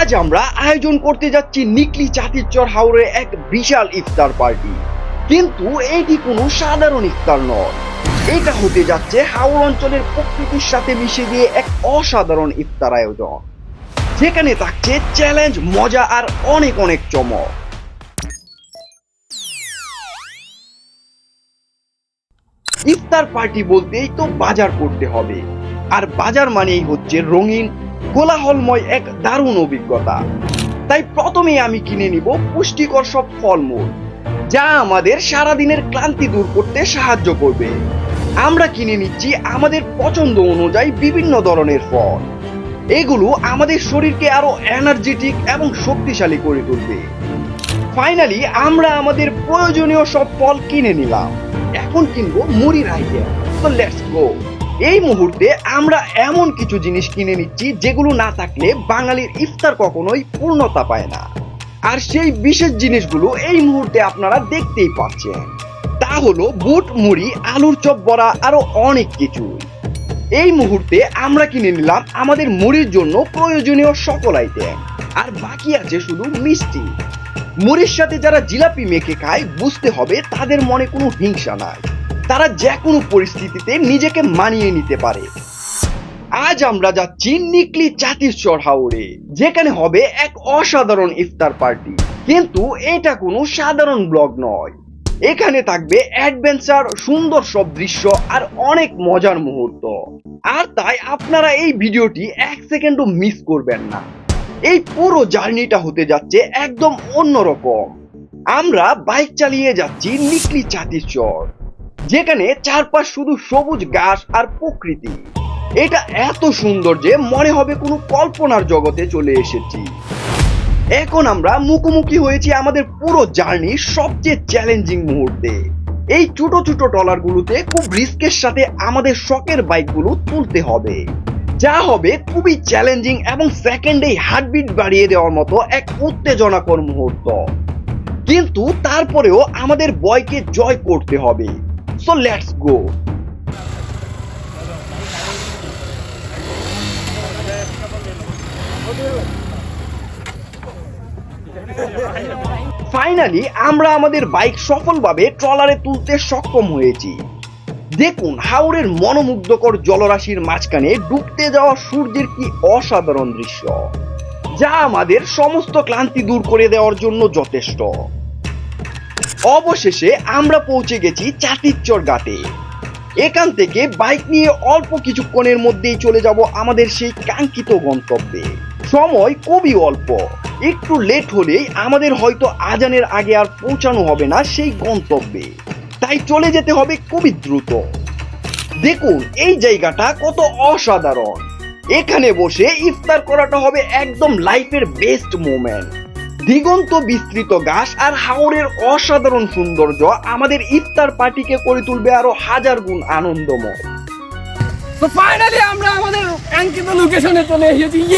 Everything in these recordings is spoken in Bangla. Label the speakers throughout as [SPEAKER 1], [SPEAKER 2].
[SPEAKER 1] আজ আমরা আয়োজন করতে যাচ্ছি নিকলি চাতিরচর হাওড়ে এক বিশাল ইফতার পার্টি। কিন্তু এটি কোনো সাধারণ ইফতার নয়। এটা হতে যাচ্ছে হাওড় অঞ্চলের প্রকৃতির সাথে মিশে গিয়ে এক অসাধারণ ইফতার আয়োজন। যেখানে থাকছে চ্যালেঞ্জ মজা আর অনেক অনেক চমক। ইফতার পার্টি বলতেই তো বাজার করতে হবে। আর বাজার মানেই হচ্ছে রঙিন কোলাহলময় এক দারুণ অভিজ্ঞতা। তাই প্রথমেই আমি কিনে নিব পুষ্টিকর সব ফলমূল, যা আমাদের সারাদিনের ক্লান্তি দূর করতে সাহায্য করবে। আমরা কিনে নিচ্ছি আমাদের পছন্দ অনুযায়ী বিভিন্ন ধরনের ফল। এগুলো আমাদের শরীরকে আরও এনার্জেটিক এবং শক্তিশালী করে তুলবে। ফাইনালি আমরা আমাদের প্রয়োজনীয় সব ফল কিনে নিলাম। এখন কিনবো মুড়ির আইটেম তো লেটস গো এই মুহূর্তে আমরা এমন কিছু জিনিস কিনে নিচ্ছি যেগুলো না থাকলে বাঙালির ইফতার কখনোই পূর্ণতা পায় না। আর সেই বিশেষ জিনিসগুলো এই মুহূর্তে আপনারা দেখতেই পাচ্ছেন। তা হলো বুট, মুড়ি, আলুর চপ বড়া, আরও অনেক কিছু। এই মুহূর্তে আমরা কিনে নিলাম আমাদের মুড়ির জন্য প্রয়োজনীয় সকল আইটেম আর বাকি আছে শুধু মিষ্টি। মুড়ির সাথে যারা জিলাপি মেখে খায়, বুঝতে হবে তাদের মনে কোনো হিংসা নাই। তারা যে কোনো পরিস্থিতিতে নিজেকে মানিয়ে নিতে পারে। আজ আমরা যাচ্ছি নিকলি চাতিরচর হাওড়ে যেখানে হবে এক অসাধারণ ইফতার পার্টি। কিন্তু এটা কোনো সাধারণ ব্লগ নয়। এখানে থাকবে অ্যাডভেঞ্চার, সুন্দর সব দৃশ্য আর অনেক মজার মুহূর্ত। আর তাই আপনারা এই ভিডিওটি এক সেকেন্ডও মিস করবেন না। এই পুরো জার্নিটা হতে যাচ্ছে একদম অন্যরকম। আমরা বাইক চালিয়ে যাচ্ছি নিকলি চাতিরচর। যেখানে চারপাশ শুধু সবুজ ঘাস আর প্রকৃতি। এটা এত সুন্দর যে মনে হবে কোনো কল্পনার জগতে চলে এসেছি। এখন আমরা মুখোমুখি হয়েছি আমাদের পুরো জার্নির সবচেয়ে চ্যালেঞ্জিং মুহূর্তে। এই ছোট ছোট ট্রলারগুলোতে খুব রিস্কের সাথে আমাদের শখের বাইকগুলো তুলতে হবে। যা হবে খুবই চ্যালেঞ্জিং এবং সেকেন্ডেই হার্টবিট বাড়িয়ে দেওয়ার মতো এক উত্তেজনাকর মুহূর্ত। কিন্তু তারপরেও আমাদের বয়কে জয় করতে হবে। সো লেটস গো ফাইনালি আমরা আমাদের বাইক সফলভাবে ট্রলারে তুলতে সক্ষম হয়েছি। দেখুন হাওড়ের মনোমুগ্ধকর জলরাশির মাঝখানে ডুবতে যাওয়া সূর্যের কি অসাধারণ দৃশ্য, যা আমাদের সমস্ত ক্লান্তি দূর করে দেওয়ার জন্য যথেষ্ট। অবশেষে আমরা পৌঁছে গেছি চাতিরচর ঘাটে। এখান থেকে বাইক নিয়ে অল্প কিছুক্ষণের মধ্যেই চলে যাব আমাদের সেই কাঙ্ক্ষিত গন্তব্যে। সময় খুবই অল্প। একটু লেট হলেই আমাদের হয়তো আজানের আগে আর পৌঁছানো হবে না সেই গন্তব্যে। তাই চলে যেতে হবে খুবই দ্রুত। দেখুন, এই জায়গাটা কত অসাধারণ। এখানে বসে ইফতার করাটা হবে একদম লাইফের বেস্ট মোমেন্ট দিগন্ত বিস্তৃত ঘাস আর হাওড়ের অসাধারণ সৌন্দর্য আমাদের ইফতার পার্টিকে করে তুলবে আরও হাজার গুণ আনন্দময়।
[SPEAKER 2] তো ফাইনালি আমরা আমাদের কাঙ্ক্ষিত লোকেশনে চলে এসেছি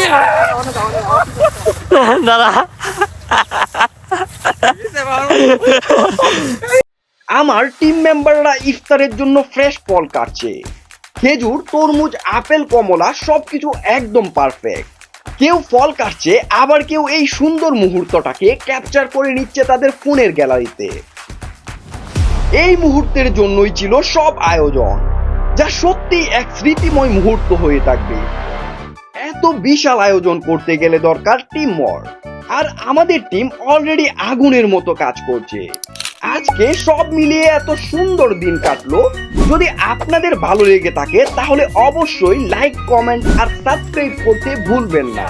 [SPEAKER 3] দাদা
[SPEAKER 1] আমার টিম মেম্বাররা ইফতারের জন্য ফ্রেশ ফল কাটছে। খেজুর তরমুজ আপেল কমলা সবকিছু একদম পারফেক্ট কেউ ফল কাটছে, আবার কেউ এই সুন্দর মুহূর্তটাকে ক্যাপচার করে নিচ্ছে তাদের ফোনের গ্যালারিতে এই মুহূর্তের জন্যই ছিল সব আয়োজন, যা সত্যি এক স্মৃতিময় মুহূর্ত হয়ে থাকবে। এত বিশাল আয়োজন করতে গেলে দরকার টিম ওয়ার্ক আর আমাদের টিম অলরেডি আগুনের মতো কাজ করছে। আজকে সব মিলিয়ে এত সুন্দর দিন কাটলো যদি আপনাদের ভালো লেগে থাকে তাহলে অবশ্যই লাইক কমেন্ট আর সাবস্ক্রাইব করতে ভুলবেন না।